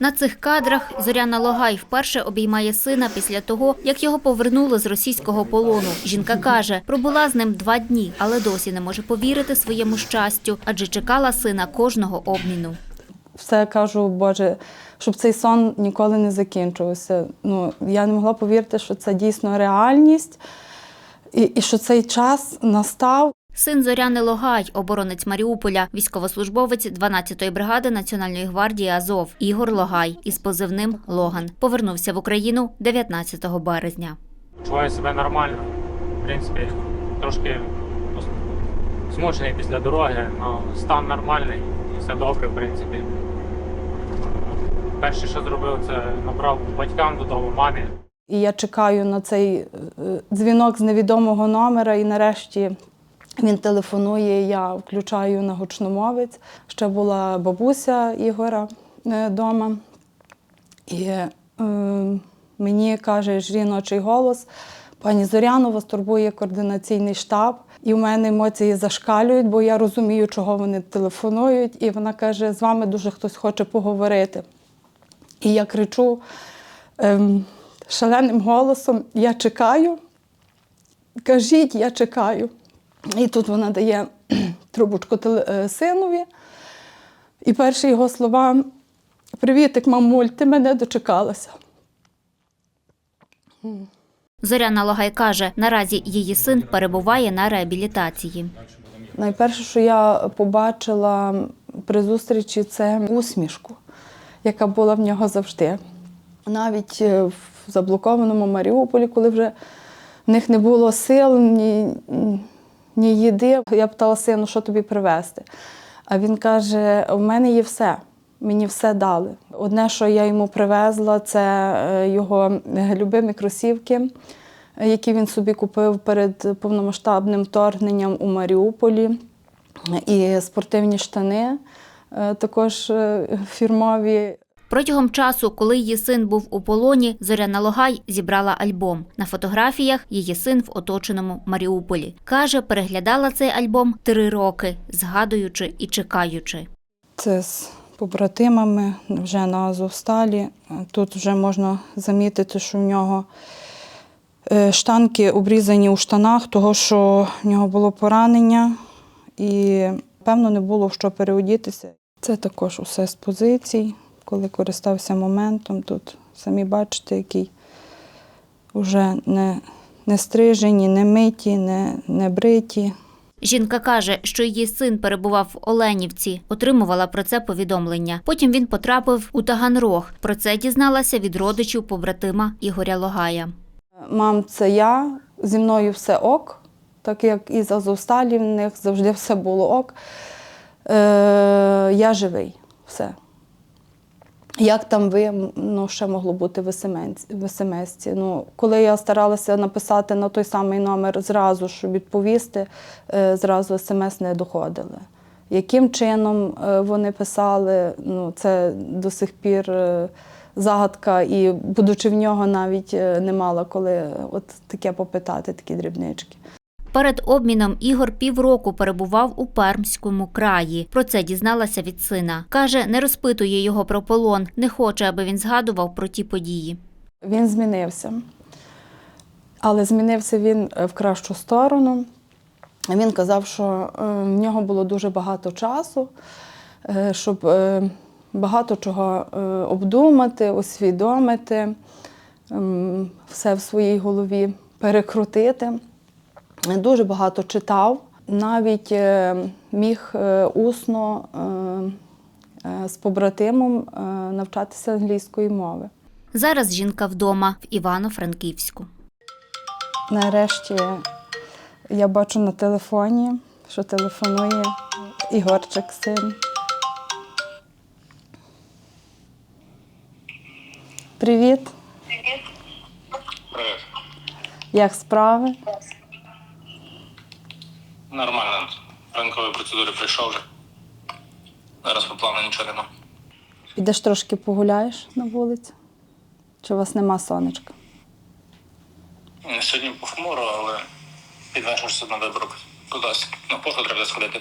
На цих кадрах Зоряна Логай вперше обіймає сина після того, як його повернули з російського полону. Жінка каже, пробула з ним два дні, але досі не може повірити своєму щастю, адже чекала сина кожного обміну. все кажу, Боже, щоб цей сон ніколи не закінчувався. Ну, я не могла повірити, що це дійсно реальність і, і що цей час настав. Син Зоряни Логай, оборонець Маріуполя, військовослужбовець 12-ї бригади Національної гвардії Азов Ігор Логай із позивним Логан повернувся в Україну 19 березня. Почуваю себе нормально. В принципі, трошки змучений після дороги, але стан нормальний, все добре, в принципі. Перше, що зробив, це набрав батькам додому, мамі. І я чекаю на цей е, дзвінок з невідомого номера, і нарешті він телефонує, я включаю на гучномовець. Ще була бабуся Ігора вдома. І е, мені каже жіночий голос: пані Зоряно, вас турбує координаційний штаб. І в мене емоції зашкалюють, бо я розумію, чого вони телефонують. І вона каже: з вами дуже хтось хоче поговорити. І я кричу ем, шаленим голосом: Я чекаю. Кажіть, я чекаю. І тут вона дає трубочку е, синові. І перші його слова: Привітик, мамуль, ти мене дочекалася. Зоряна Логай каже, наразі її син перебуває на реабілітації. Найперше, що я побачила при зустрічі, це усмішку, яка була в нього завжди. Навіть е, в заблокованому Маріуполі, коли вже в них не було сил, ні, ні їди, я питала сину, що тобі привезти. А він каже: у мене є все. Мені все дали. Одне, що я йому привезла, це е, його любимі кросівки, які він собі купив перед повномасштабним вторгненням у Маріуполі, і спортивні штани, е, також е, фірмові. Протягом часу, коли її син був у полоні, Зоряна Логай зібрала альбом. На фотографіях її син в оточеному Маріуполі. Каже, переглядала цей альбом три роки, згадуючи і чекаючи. Це з побратимами вже на Азовсталі. Тут вже можна замітити, що в нього е, штанки обрізані у штанах, того що в нього було поранення і, певно, не було в що переодітися. Це також усе з позицій, коли користався моментом. Тут самі бачите, який вже не, не стрижені, не миті, не, не бриті. Жінка каже, що її син перебував в Оленівці, отримувала про це повідомлення. Потім він потрапив у Таганрог. Про це дізналася від родичів побратима Ігоря Логая. Мам, це я, зі мною все ок, так як і з Азовсталі в них завжди все було ок. Е, я живий, все. Як там ви, ну, ще могло бути в СМС. Ну, коли я старалася написати на той самий номер зразу, щоб відповісти, е, зразу смс не доходили. Яким чином е, вони писали, ну, це до сих пір е, загадка, і будучи в нього, навіть не мала коли от таке попитати, такі дрібнички. Перед обміном Ігор півроку перебував у Пермському краї. Про це дізналася від сина. Каже, не розпитує його про полон, не хоче, аби він згадував про ті події. Він змінився. Але змінився він е, в кращу сторону. Він казав, що е, в нього було дуже багато часу, е, щоб багато чого обдумати, усвідомити, ем, все в своїй голові перекрутити. Дуже багато читав, навіть е, міг е, усно е, з побратимом навчатися англійської мови. Зараз жінка вдома в Івано-Франківську. Нарешті я бачу на телефоні, що телефонує Ігорчик син. Привіт, Привіт. як справи? Нормально. Ранкові процедури прийшов вже. Зараз по плану нічого нема. Підеш трошки погуляєш на вулиці? Чи у вас нема сонечка? Сьогодні похмуро, але під вечір все одно виберу кудись. На поход треба сходити.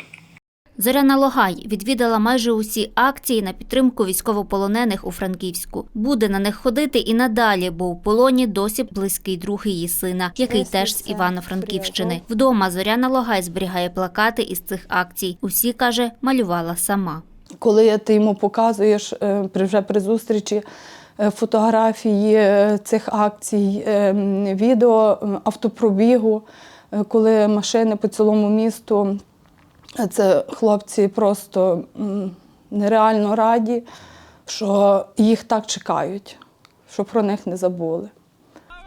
Зоряна Логай відвідала майже усі акції на підтримку військовополонених у Франківську. Буде на них ходити і надалі, бо у полоні досі близький друг її сина, який теж з Івано-Франківщини. Вдома Зоряна Логай зберігає плакати із цих акцій. Усі каже, малювала сама. Коли ти йому показуєш е, при вже при зустрічі е, фотографії е, цих акцій, відео автопробігу, коли машини по цілому місту, це хлопці просто нереально раді, що їх так чекають, що про них не забули.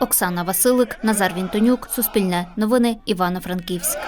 Оксана Василик, Назар Вінтонюк, Суспільне новини, Івано-Франківськ.